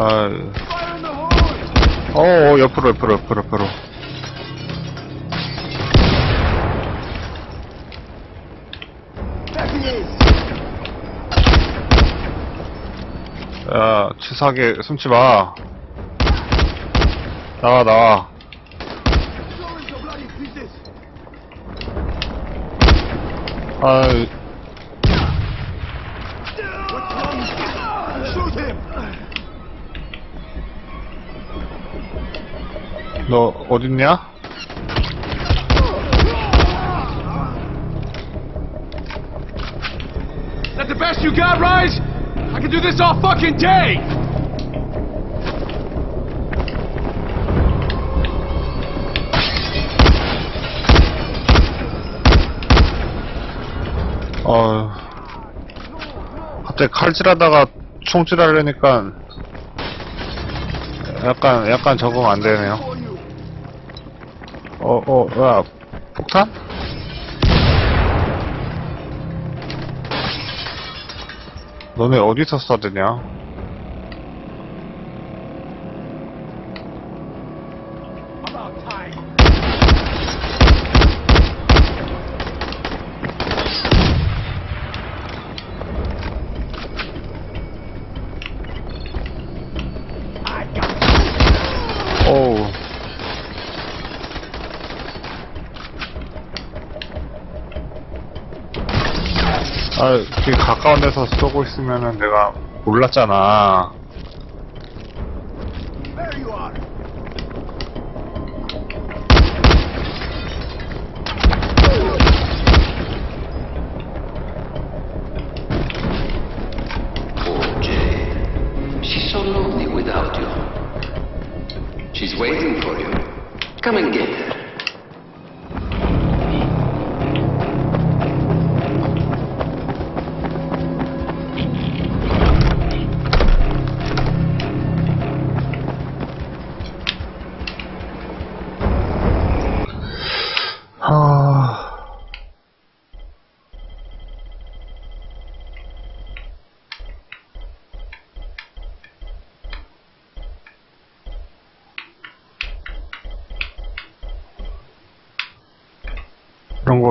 아, 어, 어, 옆으로, 옆으로, 옆으로, 옆으로. 야, 치사하게 숨지 마. 나와, 나와. 아, Shoot him! 너 어딨냐? That the best you got, Rise? I can do this all fucking day! 어, 갑자기 칼질하다가 총질하려니까 약간, 약간 적응 안 되네요. 어, 어, 야, 폭탄? 너네 어디서 쏴드냐? About time. 어우. 아, 되게 데서 쏘고 있으면은 내가 몰랐잖아. She's so lonely without you. She's waiting for you. Come and get her.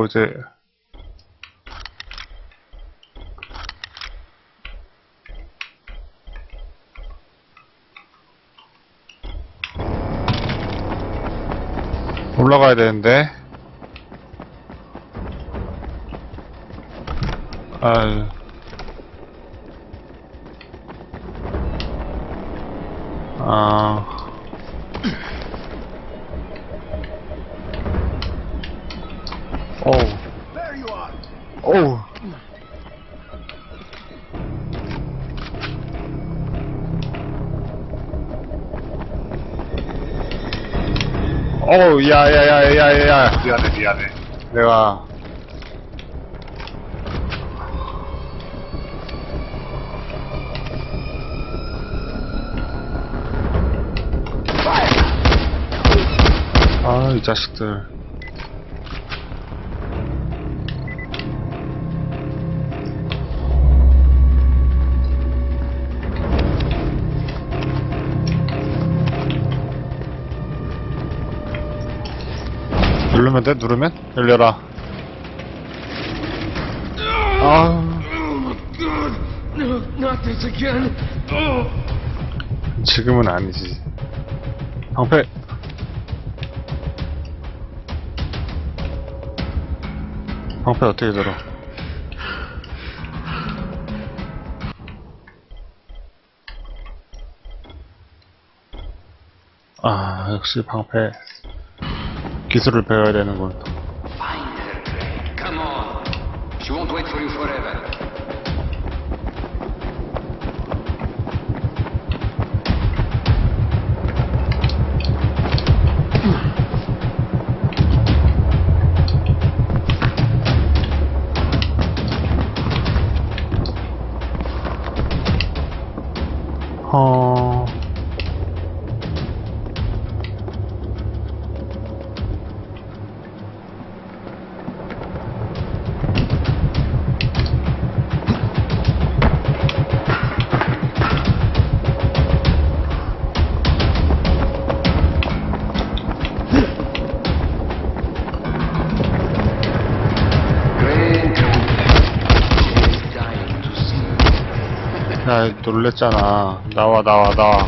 이제 올라가야 되는데 아유. 아. 어우, 야, 야, 야, 야, 야, 미안해, 미안해. 내가, 아, 이 자식들. 누르면 돼? 누르면? 열려라. 아. 지금은 아니지. 방패. 방패 어떻게 들어? 아, 역시 방패. 기술을 배워야 되는군. 놀랬잖아. 나와, 나와, 나와.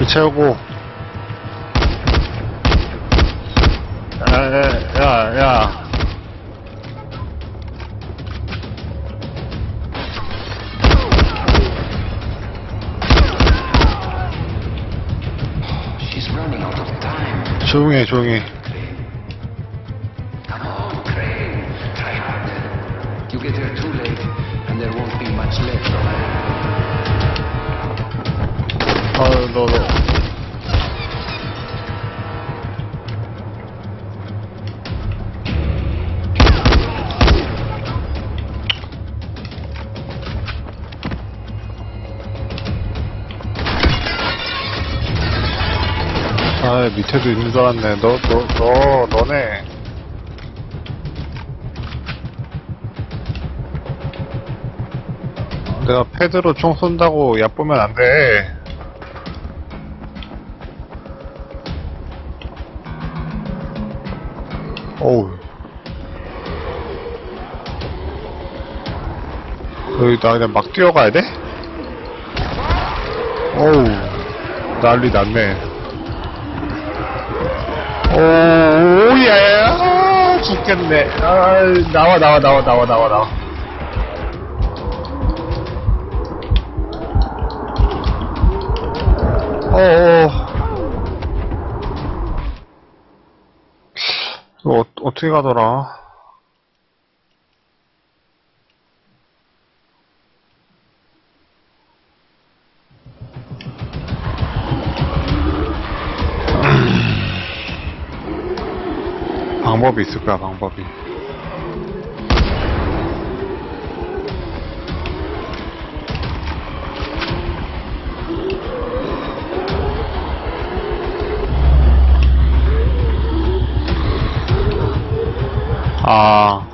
이 채우고. 야, 야, 야, 야. She's running out of time. 조용히 해, 조용히 해. 밑에도 있는 줄 알았네. 너, 너, 너, 너네. 내가 패드로 총 쏜다고 얕보면 안 돼. 어우. 여기 나 그냥 막 뛰어가야 돼? 어우. 난리 났네. 오, 예. 아, 죽겠네. 아, 나와, 나와, 나와, 나와, 나와, 나와. 어어. 이거 어, 어떻게 가더라? 방법이 있을 거야, 방법이. 아.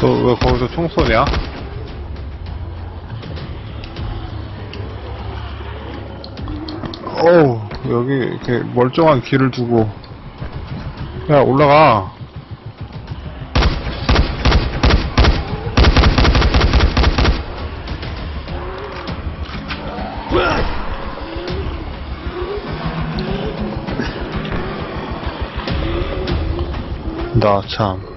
너왜 거기서 총 쏘냐? 이렇게 멀쩡한 길을 두고. 야, 올라가. 나 참.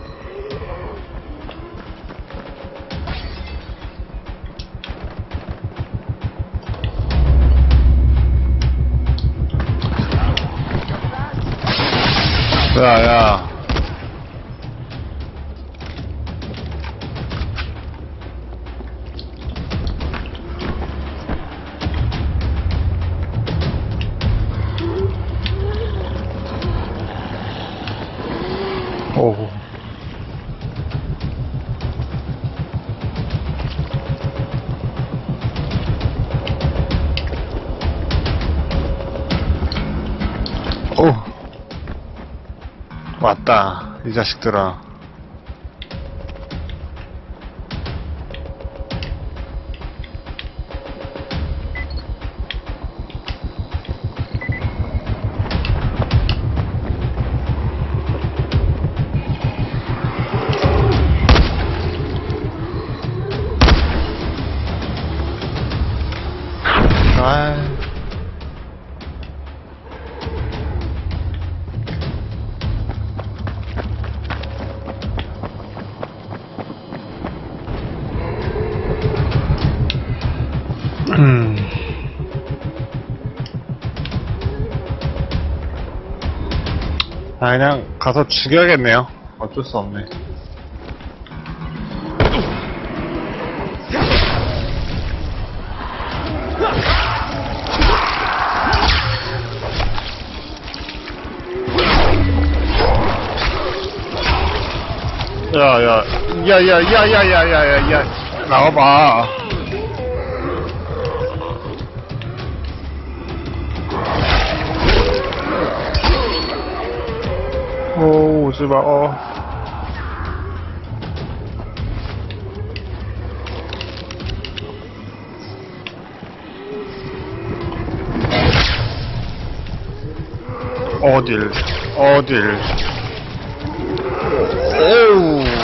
是啊是啊 이 자식들아. 아. 그냥 가서 죽여야겠네요. 어쩔 수 없네. 야, 야, 야, 야, 야, 야, 야, 야, 야, 야, 나와봐. 오, 오지 마, 어. 어딜, 어딜. 오우.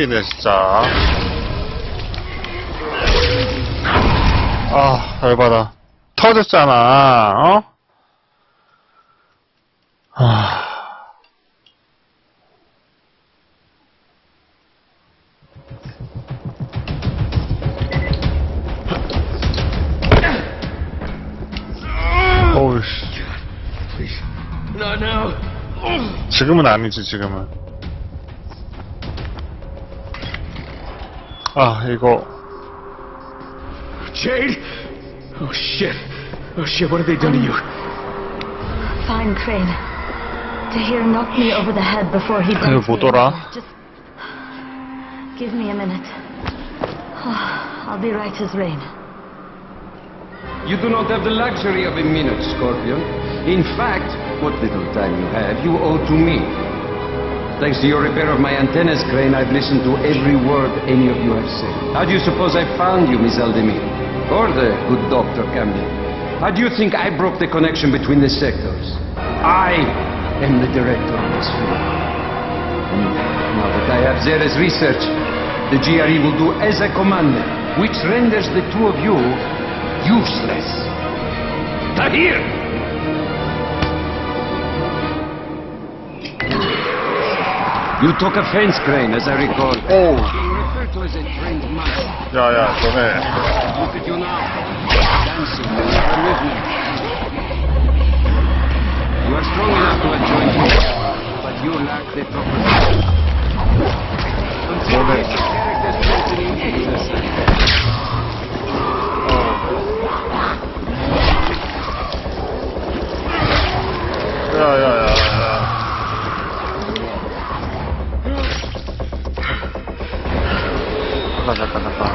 막 덤비네, 진짜. 아, 열받아. 터졌잖아, 어? 아. 어우씨. 지금은 아니지, 지금은. 아, 이거. Jade? Oh shit. Oh shit, what have they done to you? Fine, Crane. Tahir knocked me over the head before he 그 dumped me. 뭐더라? Just give me a minute. I'll be right as rain. You do not have the luxury of a minute, Scorpion. In fact, what little time you have, you owe to me. Thanks to your repair of my antennas, Crane, I've listened to every word any of you have said. How do you suppose I found you, Miss Aldemir? Or the good Dr. Camden? How do you think I broke the connection between the sectors? I am the director of this film. Hmm. And now that I have Zere's research, the GRE will do as I commanded, which renders the two of you useless. Tahir! You took a fence crane, as I recall. Oh. Referred to as a trained muscle. Yeah, yeah, so there. Look at you now. Dancing with your movement. You are strong enough to have me, but you lack the proper power. Consider. Yeah, yeah, yeah. 잠깐, 잠깐, 잠깐.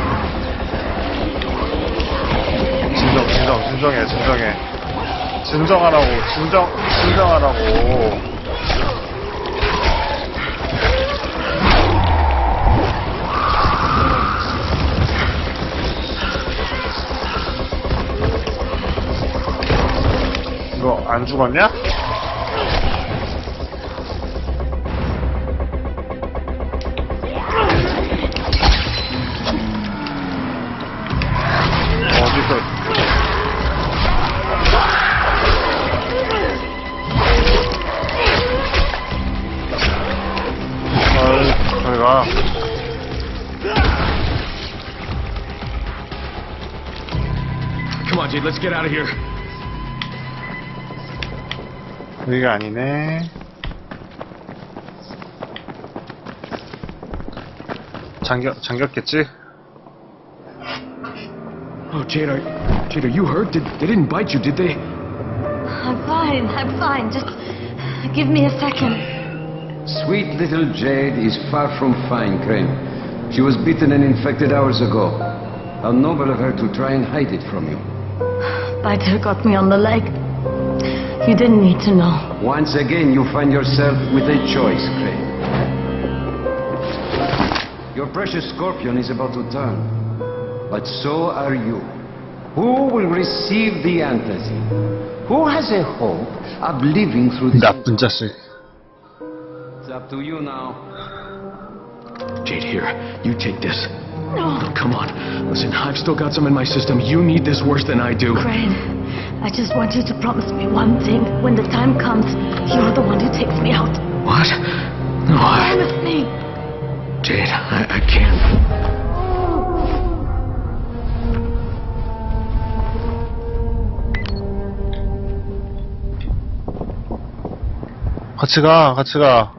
진정, 진정, 진정해, 진정해. 진정하라고, 진정, 진정하라고. 이거 안 죽었냐? Come on, Jade, let's get out of here. 여기가 아니네 잠겨 잠겼겠지? Oh, Jade, are, Jade, are you hurt? Did, they didn't bite you, did they? I'm fine. I'm fine. Just give me a second. Sweet little Jade is far from fine, Crane. She was bitten and infected hours ago. How noble of her to try and hide it from you. spider got me on the leg. You didn't need to know. Once again, you find yourself with a choice, Crane. Your precious scorpion is about to turn, but so are you. Who will receive the anthem? Who has a hope of living through this? That fantastic. It's up to you now. Jade, here, you take this. No. Come on. Listen, I've still got some in my system. You need this worse than I do. Crane, I just want you to promise me one thing. When the time comes, you're the one who takes me out. What? No, I... Promise me. Jade, I, I can't. 같이 가 같이 가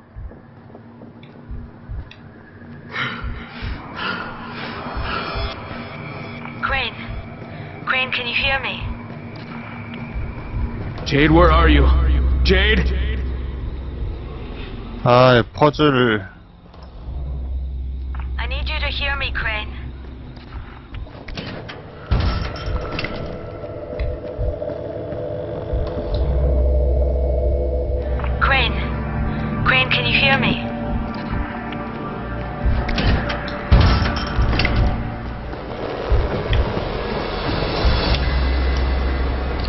Jade, where are you? Jade? 아, 이 퍼즐. I need you to hear me, Crane. Crane. Crane, can you hear me?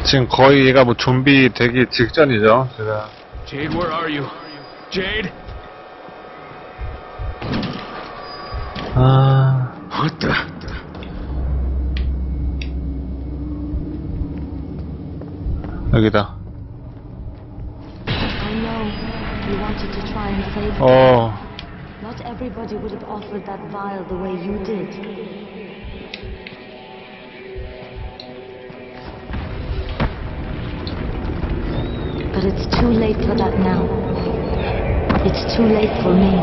지금 거의 얘가 뭐 좀비 되기 직전이죠. 제가. Jade, where are you? Jade? 아, What the? 여기다. I know you wanted to try and save me. 어, Not everybody would have offered that vial the way you did. But it's too late for that now. It's too late for me.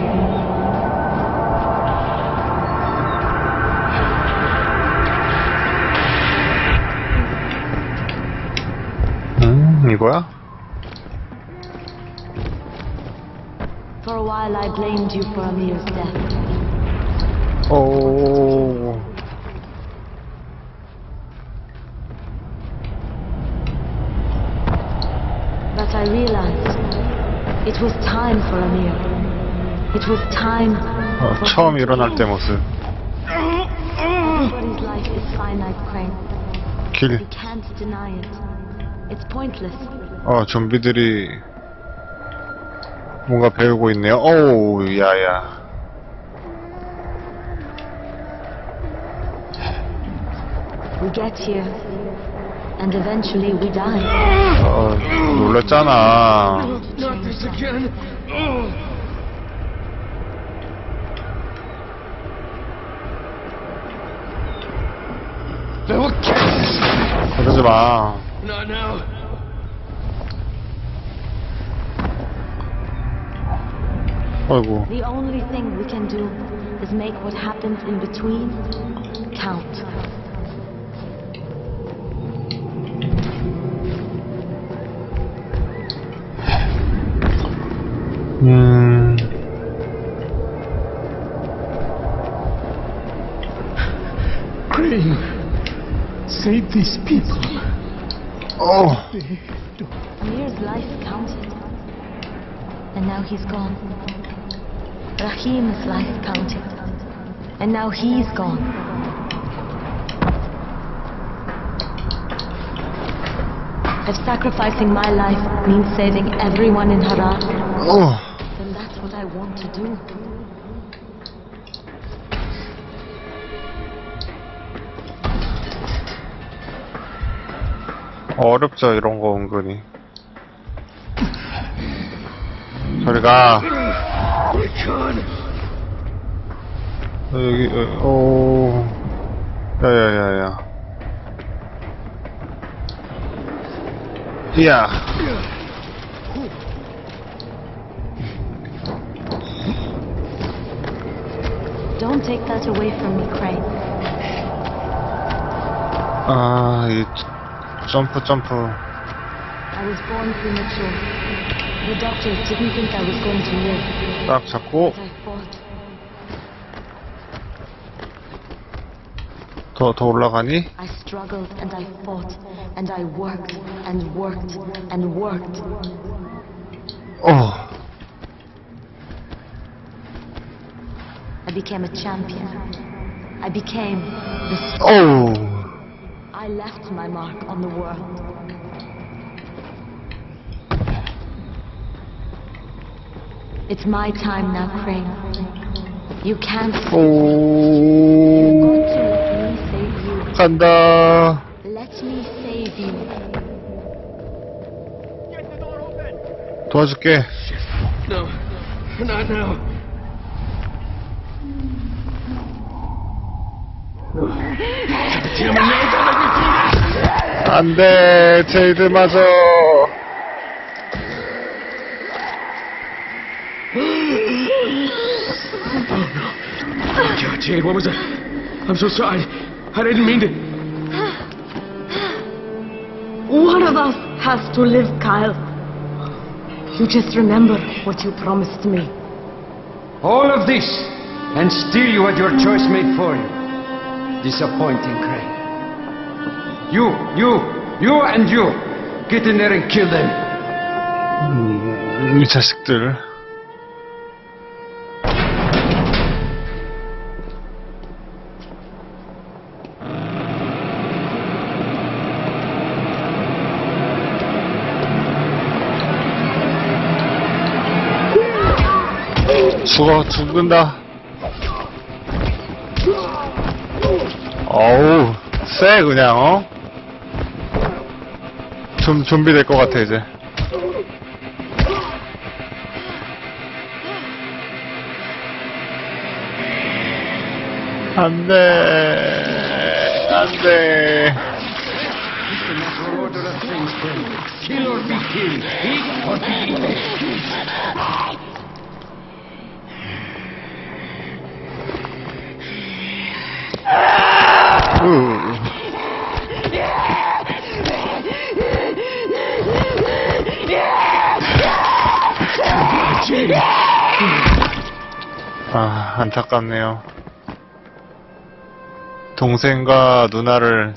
Hmm, Et voilà. For a while I blamed you for Amir's death. Oh. it was time for Amir. It was time 어, for 처음 him to 일어날 heal. 때 모습. Everybody's life is finite, Crane. 길. You can't deny it. It's pointless. 어, 좀비들이 뭔가 배우고 있네요. 어우, 야야. We get here, and eventually we die. 어, 놀랐잖아. Not this again. Oh. They will kill us. 그러지 마. Not now. 아이고. The only thing we can do is make what happens in between count. Hmm. Crane, save these people. Oh. Mir's life counted. And now he's gone. Rahim's life counted. And now he's gone. If sacrificing my life means saving everyone in Harar, oh. I want to do. 어렵죠, 이런 거 은근히. 저리가. 어, 여기, 어, 오. 야야야야. 이야. Don't take that away from me, Crane. 아, 이 점프 점프. I was born premature. The doctors didn't think I was going to live. 딱 잡고 But I fought. 더 더 올라가니? I struggled and I fought. And I worked and worked and worked. 어. became a champion. I became the st- 어우. I left my mark on the world. It's my time now, Crane. You can't save 오. Got to let me save you. 간다. Let me save you. 도와줄게. No, not now. 안 돼, 제이드 맞아. God, Jade, what was that? I'm so sorry. I didn't mean to. One of us has to live, Kyle. You just remember what you promised me. All of this, and still you had your choice made for you. Disappointing, Crane. You, you, you and you. Get in there and kill them. 음, 이 자식들. 죽어, 죽는다. 어우, 쎄, 그냥, 어? 좀, 좀비 될 것 같아, 이제. 안 돼. 안 돼. It's 아, 안타깝네요. 동생과 누나를!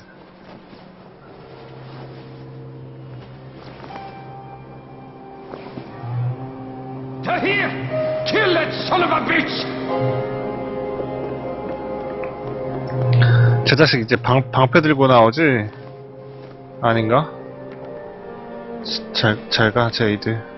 저 자식 이제 방, 방패 들고 나오지? 아닌가? 잘, 잘 가, 제이드.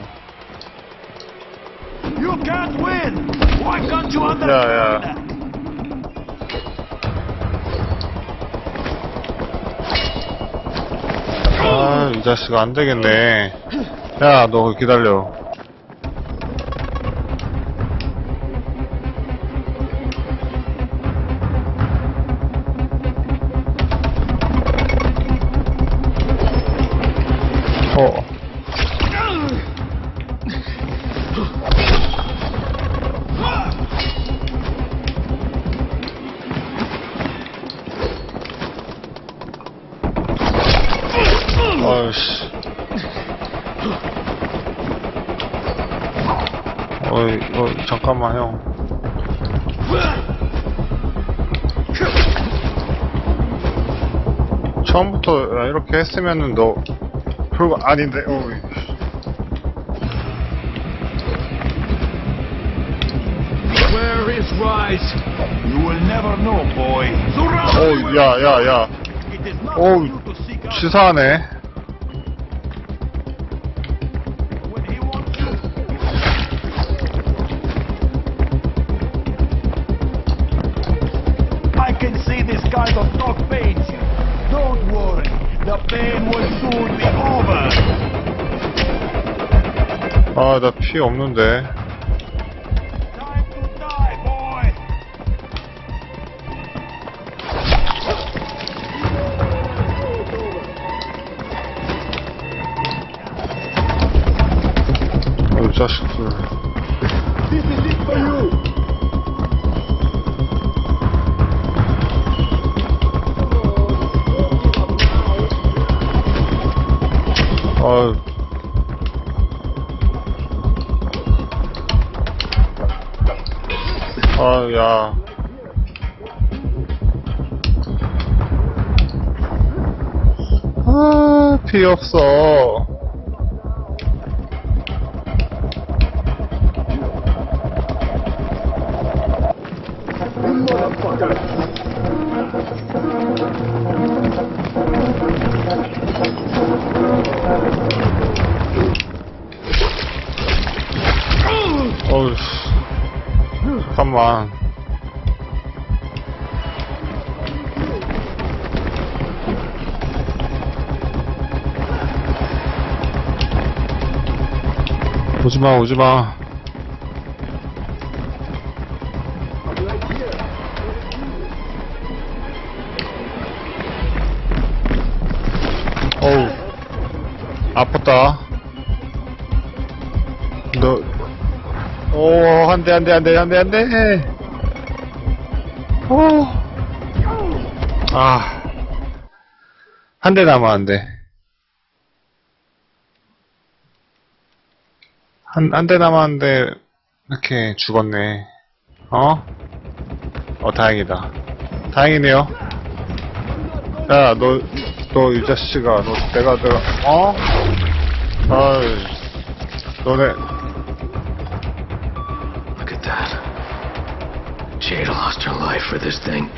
Yeah. that? 아, 이 자식 안 되겠네. 야, 너 기다려. 처음부터 이렇게 했으면은 너, 별거 아닌데, 어이. Where is Rise? You will never know, boy. Surround 어우, 야, 야, 야. Out 치사하네. I can see this kind of talk pains worry. The pain will soon be over. 아, 나 피 없는데. Time to die, boy. 어이, 자식들. This is it 아, 피 없어. 오지마, 오지마. 어우, 아팠다. 너, 오, 한 대, 한 대, 한 대, 한 대, 한 대. 오. 아. 한 대 남았는데. 한, 한 대 남았는데, 이렇게 죽었네. 어? 어, 다행이다. 다행이네요. 야, 너, 너, 이 자식아, 너, 내가, 내가, 어? 아이, 너네, Look at that. Jada lost her life for this thing.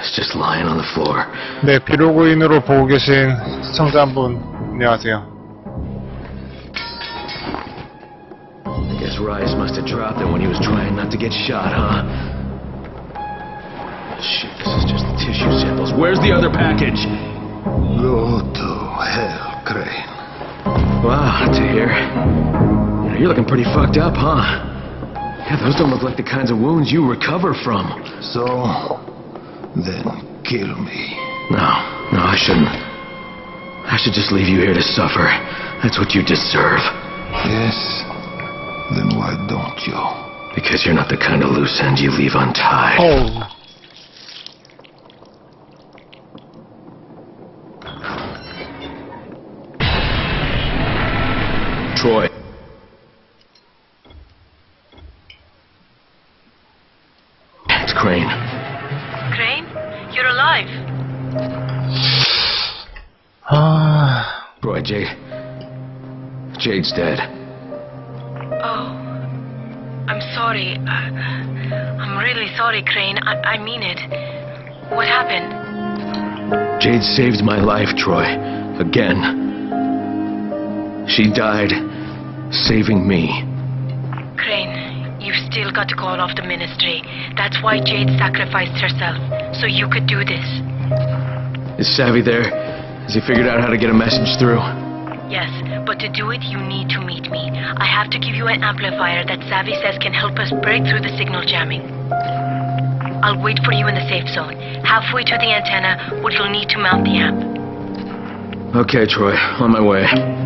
It's just lying on the floor. 네, 비로그인으로 보고 계신 시청자 한 분, 안녕하세요. Guess Rice must have dropped it when he was trying not to get shot, huh? Shit, this is just the tissue samples. Where's the other package? Go to hell, Crane. Wow, to hear. You're looking pretty fucked up, huh? Yeah, those don't look like the kinds of wounds you recover from. So, then kill me. No, no, I shouldn't. I should just leave you here to suffer. That's what you deserve. Yes? Then why don't you? Because you're not the kind of loose end you leave untied. Oh. Troy. It's Crane. Crane? You're alive. Ah. Uh, Troy, Jade. Jade's dead sorry. Uh, I'm really sorry, Crane. I, I mean it. What happened? Jade saved my life, Troy. Again. She died saving me. Crane, you've still got to call off the ministry. That's why Jade sacrificed herself, so you could do this. Is Savvy there? Has he figured out how to get a message through? Yes, but to do it, you need to meet me. I have to give you an amplifier that Savvy says can help us break through the signal jamming. I'll wait for you in the safe zone, halfway to the antenna, where you'll need to mount the amp. Okay, Troy. On my way.